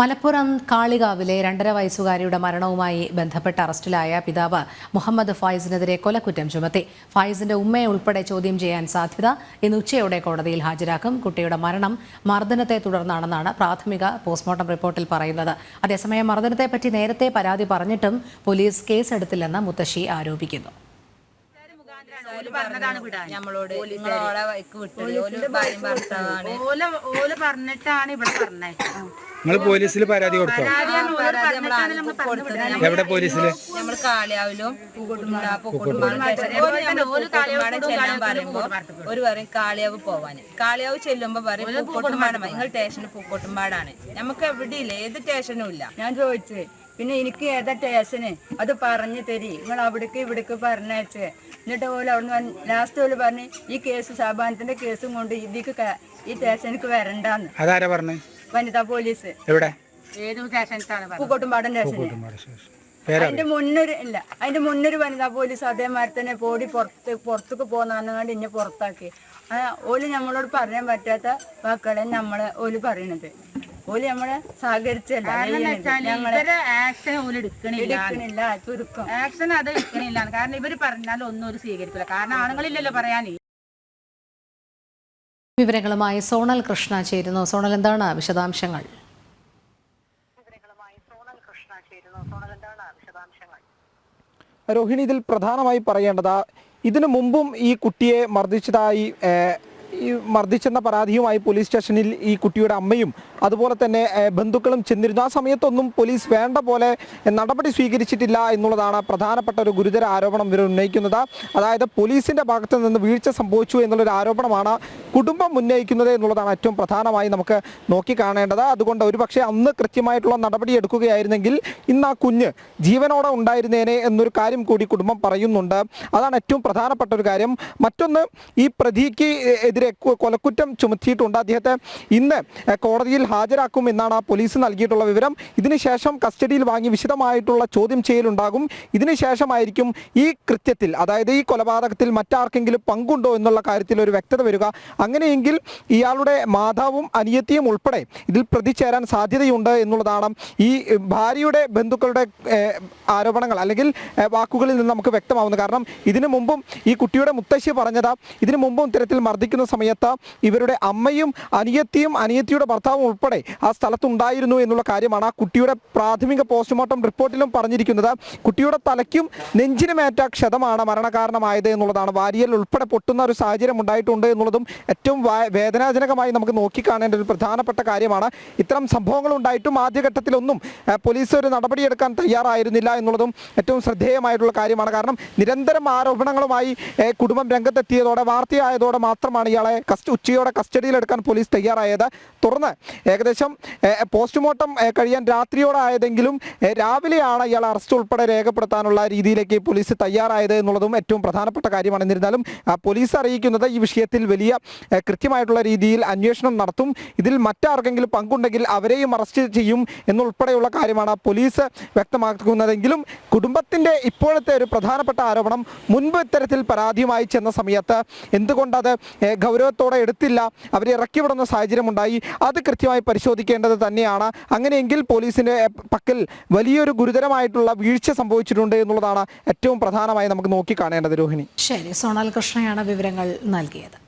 മലപ്പുറം കാളികാവിലെ രണ്ടര വയസ്സുകാരിയുടെ മരണവുമായി ബന്ധപ്പെട്ട് അറസ്റ്റിലായ പിതാവ് മുഹമ്മദ് ഫായിസിനെതിരെ കൊലക്കുറ്റം ചുമത്തി. ഫായിസിന്റെ ഉമ്മയെ ഉൾപ്പെടെ ചോദ്യം ചെയ്യാൻ സാധ്യത ഇന്ന് ഉച്ചയോടെ കോടതിയിൽ ഹാജരാക്കും. കുട്ടിയുടെ മരണം മർദ്ദനത്തെ തുടർന്നാണെന്നാണ് പ്രാഥമിക പോസ്റ്റ്മോർട്ടം റിപ്പോർട്ടിൽ പറയുന്നത്. അതേസമയം മർദ്ദനത്തെപ്പറ്റി നേരത്തെ പരാതി പറഞ്ഞിട്ടും പോലീസ് കേസെടുത്തില്ലെന്ന് മുത്തശ്ശി ആരോപിക്കുന്നു. ഓൽ പറഞ്ഞതാണ് വിടാൻ. നമ്മളോട് നിങ്ങളോളെ വൈക്ക് വിട്ടത്. ഓൽ ഭാര്യയും ഭർത്താവാണ് ഓല ഓൽ പറഞ്ഞിട്ടാണ് ഇവിടെ നിങ്ങൾ പോലീസിൽ പരാതി കൊടുത്തോ? പരാതി നമ്മൾ ആദ്യം കൊടുത്തത്. എവിടെ പോലീസിൽ? നമ്മൾ കാളിയാവിലും പൂക്കോട്ടുമാടും ചെല്ലാൻ പറയുമ്പോ ഒരു പറയും കാളിയാവ് പോവാന് കാളിയാവ് ചെല്ലുമ്പോ പറയും പൂക്കോട്ടുമാട നിങ്ങൾ സ്റ്റേഷൻ പൂക്കോട്ടുമാടാണ് നമുക്ക് എവിടെയില്ല ഏത് സ്റ്റേഷനും ഇല്ല. ഞാൻ ചോദിച്ചു. പിന്നെ എനിക്ക് ഏതാ സ്റ്റേഷന് അത് പറഞ്ഞു തരി. നിങ്ങൾ അവിടേക്ക് ഇവിടേക്ക് പറഞ്ഞയച്ച്. എന്നിട്ട് പോലെ നിന്ന് ലാസ്റ്റ് പോലെ പറഞ്ഞ് ഈ കേസ് ശാപാനത്തിന്റെ കേസും കൊണ്ട് ഇതിക്ക് ഈ സ്റ്റേഷനിക്ക് വരണ്ടാന്ന്. അതാരാ പറഞ്ഞു? വനിതാ പോലീസ്. എവിടെ? പൂക്കോട്ടുംപാടൻ സ്റ്റേഷന് പേരാ അതിന്റെ മുന്നൊരു ഇല്ല. അതിന്റെ മുന്നൊരു വനിതാ പോലീസ് അതേമാതിരി തന്നെ പോടി പുറത്ത് പുറത്തേക്ക് പോന്നാണ്ട് ഇന്നെ പുറത്താക്കി. ആ, ഓൽ നമ്മളോട് പറയാൻ പറ്റാത്ത വാക്കുകളെ നമ്മളെ ഓൽ പറയണത്. ഓൽ നമ്മളെ സഹകരിച്ചല്ല? ചുരുക്കം. ആക്ഷൻ അത് എടുക്കണില്ല കാരണം ഇവർ പറഞ്ഞാലും ഒന്നും ഒരു സ്വീകരിക്കില്ല കാരണം ആണുങ്ങളില്ലല്ലോ പറയാനേ. വിവരങ്ങളുമായി സോണൽ കൃഷ്ണ ചേരുന്നു. സോണൽ എന്താണ് വിശദാംശങ്ങൾ? രോഹിണി ഇതിൽ പ്രധാനമായി പറയേണ്ടത് ഇതിനു മുമ്പും ഈ കുട്ടിയെ മർദ്ദിച്ചതായി ഈ മർദ്ദിച്ചെന്ന പരാതിയുമായി പോലീസ് സ്റ്റേഷനിൽ ഈ കുട്ടിയുടെ അമ്മയും അതുപോലെ തന്നെ ബന്ധുക്കളും ചെന്നിരുന്നു. ആ സമയത്തൊന്നും പോലീസ് വേണ്ട പോലെ നടപടി സ്വീകരിച്ചിട്ടില്ല എന്നുള്ളതാണ് പ്രധാനപ്പെട്ട ഒരു ഗുരുതര ആരോപണം ഇവർ ഉന്നയിക്കുന്നത്. അതായത് പോലീസിന്റെ ഭാഗത്ത് നിന്ന് വീഴ്ച സംഭവിച്ചു എന്നുള്ളൊരു ആരോപണമാണ് കുടുംബം ഉന്നയിക്കുന്നത് എന്നുള്ളതാണ് ഏറ്റവും പ്രധാനമായി നമുക്ക് നോക്കിക്കാണേണ്ടത്. അതുകൊണ്ട് ഒരുപക്ഷെ അന്ന് കൃത്യമായിട്ടുള്ള നടപടി എടുക്കുകയായിരുന്നെങ്കിൽ ഇന്ന് ആ കുഞ്ഞ് ജീവനോടെ ഉണ്ടായിരുന്നേനെ എന്നൊരു കാര്യം കൂടി കുടുംബം പറയുന്നുണ്ട്. അതാണ് ഏറ്റവും പ്രധാനപ്പെട്ട ഒരു കാര്യം. മറ്റൊന്ന് ഈ പ്രതിക്ക് എതിരെ കൊലക്കുറ്റം ചുമത്തിയിട്ടുണ്ട്. അദ്ദേഹത്തെ ഇന്ന് കോടതിയിൽ ഹാജരാക്കും എന്നാണ് പോലീസ് നൽകിയിട്ടുള്ള വിവരം. ഇതിനുശേഷം കസ്റ്റഡിയിൽ വാങ്ങി വിശദമായിട്ടുള്ള ചോദ്യം ചെയ്യലുണ്ടാകും. ഇതിനുശേഷമായിരിക്കും ഈ കൃത്യത്തിൽ അതായത് ഈ കൊലപാതകത്തിൽ മറ്റാർക്കെങ്കിലും പങ്കുണ്ടോ എന്നുള്ള കാര്യത്തിൽ ഒരു വ്യക്തത വരിക. അങ്ങനെയെങ്കിൽ ഇയാളുടെ മാതാവും അനിയത്തിയും ഉൾപ്പെടെ ഇതിൽ പ്രതിചേരാൻ സാധ്യതയുണ്ട് എന്നുള്ളതാണ് ഈ ഭാര്യയുടെ ബന്ധുക്കളുടെ ആരോപണങ്ങൾ അല്ലെങ്കിൽ വാക്കുകളിൽ നിന്ന് നമുക്ക് വ്യക്തമാവുന്നത്. കാരണം ഇതിനു മുമ്പും ഈ കുട്ടിയുടെ മുത്തശ്ശി പറഞ്ഞത്. ഇതിനു മുമ്പും ഇത്തരത്തിൽ മർദ്ദിക്കുന്ന സമയത്ത് ഇവരുടെ അമ്മയും അനിയത്തിയും അനിയത്തിയുടെ ഭർത്താവും ഉൾപ്പെടെ ആ സ്ഥലത്തുണ്ടായിരുന്നു എന്നുള്ള കാര്യമാണ് ആ കുട്ടിയുടെ പ്രാഥമിക പോസ്റ്റ്മോർട്ടം റിപ്പോർട്ടിലും പറഞ്ഞിരിക്കുന്നത്. കുട്ടിയുടെ തലയ്ക്കും നെഞ്ചിനുമേറ്റ ക്ഷതമാണ് മരണകാരണമായത് എന്നുള്ളതാണ്. വാരിയൽ ഉൾപ്പെടെ പൊട്ടുന്ന ഒരു സാഹചര്യം ഉണ്ടായിട്ടുണ്ട് എന്നുള്ളതും ഏറ്റവും വേദനാജനകമായി നമുക്ക് നോക്കിക്കാണേണ്ട ഒരു പ്രധാനപ്പെട്ട കാര്യമാണ്. ഇത്തരം സംഭവങ്ങൾ ഉണ്ടായിട്ടും ആദ്യഘട്ടത്തിലൊന്നും പോലീസ് ഒരു നടപടിയെടുക്കാൻ തയ്യാറായിരുന്നില്ല എന്നുള്ളതും ഏറ്റവും ശ്രദ്ധേയമായിട്ടുള്ള കാര്യമാണ്. കാരണം നിരന്തരം ആരോപണങ്ങളുമായി കുടുംബം രംഗത്തെത്തിയതോടെ വാർത്തയായതോടെ മാത്രമാണ് ഇയാളെ കസ്റ്റ ഉച്ചയോടെ കസ്റ്റഡിയിലെടുക്കാൻ പോലീസ് തയ്യാറായത് തുടർന്ന് ഏകദേശം പോസ്റ്റ്മോർട്ടം കഴിയാൻ രാത്രിയോടായതെങ്കിലും ആയതെങ്കിലും രാവിലെയാണ് ഇയാൾ അറസ്റ്റ് ഉൾപ്പെടെ രേഖപ്പെടുത്താനുള്ള രീതിയിലേക്ക് പോലീസ് തയ്യാറായത് എന്നുള്ളതും ഏറ്റവും പ്രധാനപ്പെട്ട കാര്യമാണ്. എന്നിരുന്നാലും പോലീസ് അറിയിക്കുന്നത് ഈ വിഷയത്തിൽ വലിയ കൃത്യമായിട്ടുള്ള രീതിയിൽ അന്വേഷണം നടത്തും. ഇതിൽ മറ്റാർക്കെങ്കിലും പങ്കുണ്ടെങ്കിൽ അവരെയും അറസ്റ്റ് ചെയ്യും എന്നുൾപ്പെടെയുള്ള കാര്യമാണ് പോലീസ് വ്യക്തമാക്കുന്നതെങ്കിലും കുടുംബത്തിന്റെ ഇപ്പോഴത്തെ ഒരു പ്രധാനപ്പെട്ട ആരോപണം മുൻപ് ഇത്തരത്തിൽ പരാതിയുമായി ചെന്ന സമയത്ത് എന്തുകൊണ്ടത് ഏ, ഗൗരവത്തോടെ എടുത്തില്ല. അവരെ ഇറക്കിവിടുന്ന സാഹചര്യമുണ്ടായി അത് കൃത്യമായി പരിശോധിക്കേണ്ടത് തന്നെയാണ്. അങ്ങനെയെങ്കിൽ പോലീസിന്റെ പക്കൽ വലിയൊരു ഗുരുതരമായിട്ടുള്ള വീഴ്ച സംഭവിച്ചിട്ടുണ്ട് എന്നുള്ളതാണ് ഏറ്റവും പ്രധാനമായി നമുക്ക് നോക്കിക്കാണേണ്ടത് രോഹിണി. ശരി സോണൽ കൃഷ്ണയാണ് വിവരങ്ങൾ നൽകിയത്.